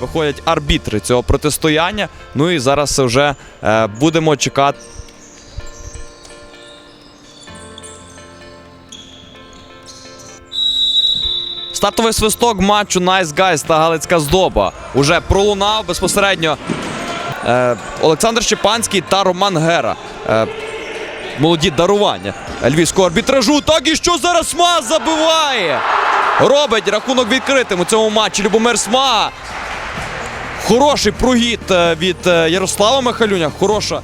Виходять арбітри цього протистояння. Ну і зараз вже е, будемо чекати. Стартовий свисток матчу Nice Guys та Галицька здоба уже пролунав безпосередньо е, Олександр Щепанський та Роман Гера. Е, молоді дарування львівського арбітражу. Так і що зараз СМА забиває. Робить рахунок відкритим у цьому матчі Любомир СМА. Хороший прогід е, від е, Ярослава Михалюня. Хороша.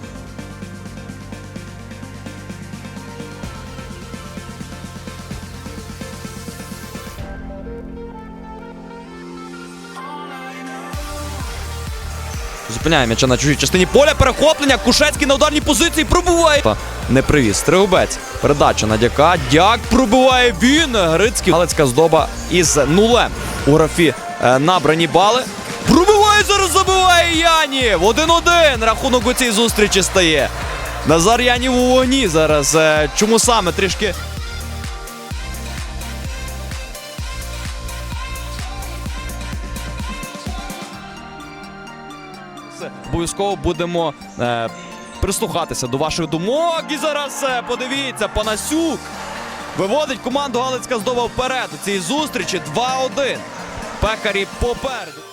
Зупиняє м'яча на чужій частині поля. Перехоплення. Кушецький на ударній позиції пробуває. Не привіз. Тригубець. Передача на дяка. Дяк пробиває він. Грицький. Галицька здоба із нулем у графі е, набрані бали. Пробиває зараз, забиває Янів. 1-1. Рахунок у цій зустрічі стає. Назар Янів у вогні зараз. Е, Чому саме трішки обов'язково будемо е, прислухатися до ваших думок. І зараз е, подивіться, Панасюк виводить команду Галицька здоба вперед у цій зустрічі 2-1. Пекарі попереду.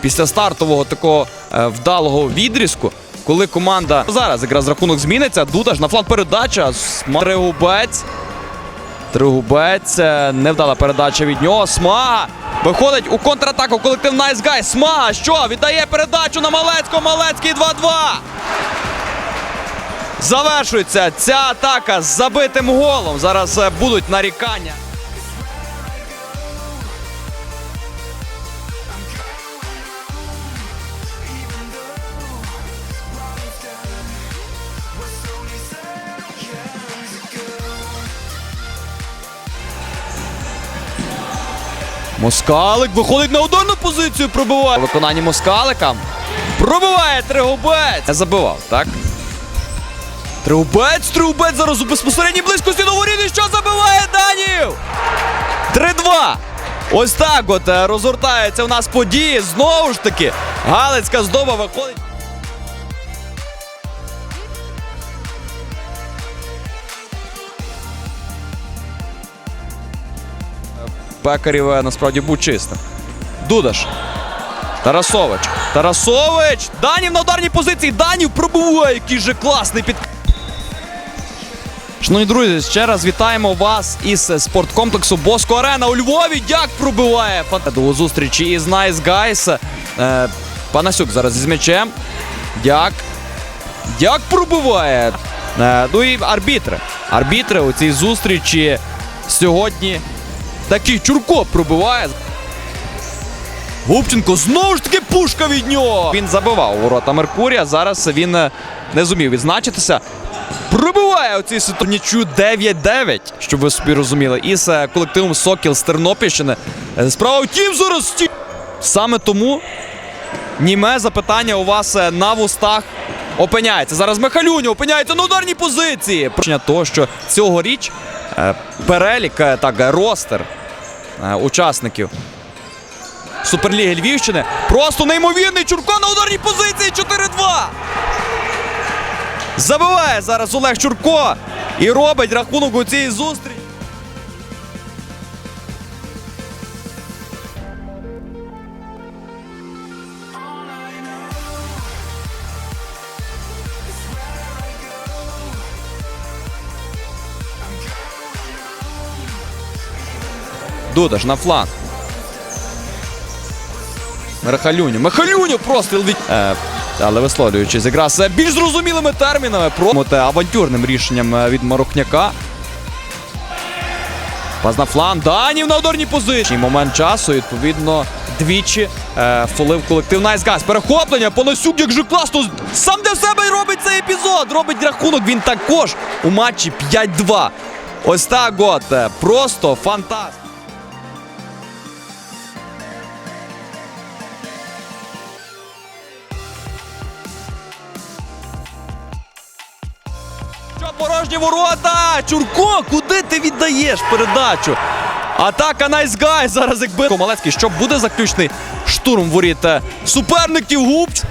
Після стартового такого е, вдалого відрізку, коли команда зараз якраз рахунок зміниться, Дудаш на фланг передача. Тригубець. Тригубець. е, Невдала передача від нього. Смага виходить у контратаку колектив Nice Guys. Смага що? Віддає передачу на Малецького. Малецький 2-2. Завершується ця атака з забитим голом. Зараз е, будуть нарікання. Москалик виходить на ударну позицію, пробиває. У виконанні Москалика. Пробиває Тригубець. Не забивав, так? Тригубець, Тригубець зараз у безпосередній близькості до воріт. І Що забиває Данів? 3-2. Ось так от розгортається розгортаються у нас події. Знову ж таки, Галицька здоба виходить. Пекарів насправді був чистим. Дудаш. Тарасович. Тарасович! Данів на ударній позиції. Данів пробуває. Який же класний під. Шановні друзі, ще раз вітаємо вас із спорткомплексу Боско Арена у Львові. Дяк пробиває. До зустрічі із Nice Guys. Е, Панасюк зараз із м'ячем. Дяк. Дяк пробиває. Е, ну і арбітри. Арбітри у цій зустрічі сьогодні. Такий Чурко пробиває. Губченко знову ж таки пушка від нього. Він забивав ворота Меркурія. Зараз він е, не зумів відзначитися. Пробиває у цій ситуації 9-9, щоб ви собі розуміли. Із е, колективом Сокіл з Тернопільщини. Е, Справа втім зараз. Саме тому німе запитання у вас на вустах опиняється. Зараз Михалюня опиняється на ударній позиції. Причина того, що цьогоріч перелік, е, так, е, ростер е, учасників Суперліги Львівщини. Просто неймовірний Чурко на ударній позиції 4-2. Забиває зараз Олег Чурко і робить рахунок у цій зустрічі. Дудаш на фланг. Михалюню. Михалюню простріл від. Е, але висловлюючись якраз більш зрозумілими термінами про те, авантюрним рішенням е, від Марокняка. Пас на фланг. Данів на ударній позиції. Момент часу, відповідно, двічі е, фолив колектив Guys. Перехоплення. Поносюк, як же класно. Сам для себе робить цей епізод. Робить рахунок. Він також у матчі 5-2. Ось так от. е, Просто фантастика. Порожні ворота. Чурко, куди ти віддаєш передачу? Атака Найсгай. Зараз якби Комалецький, що буде заключний штурм воріт суперників Губч.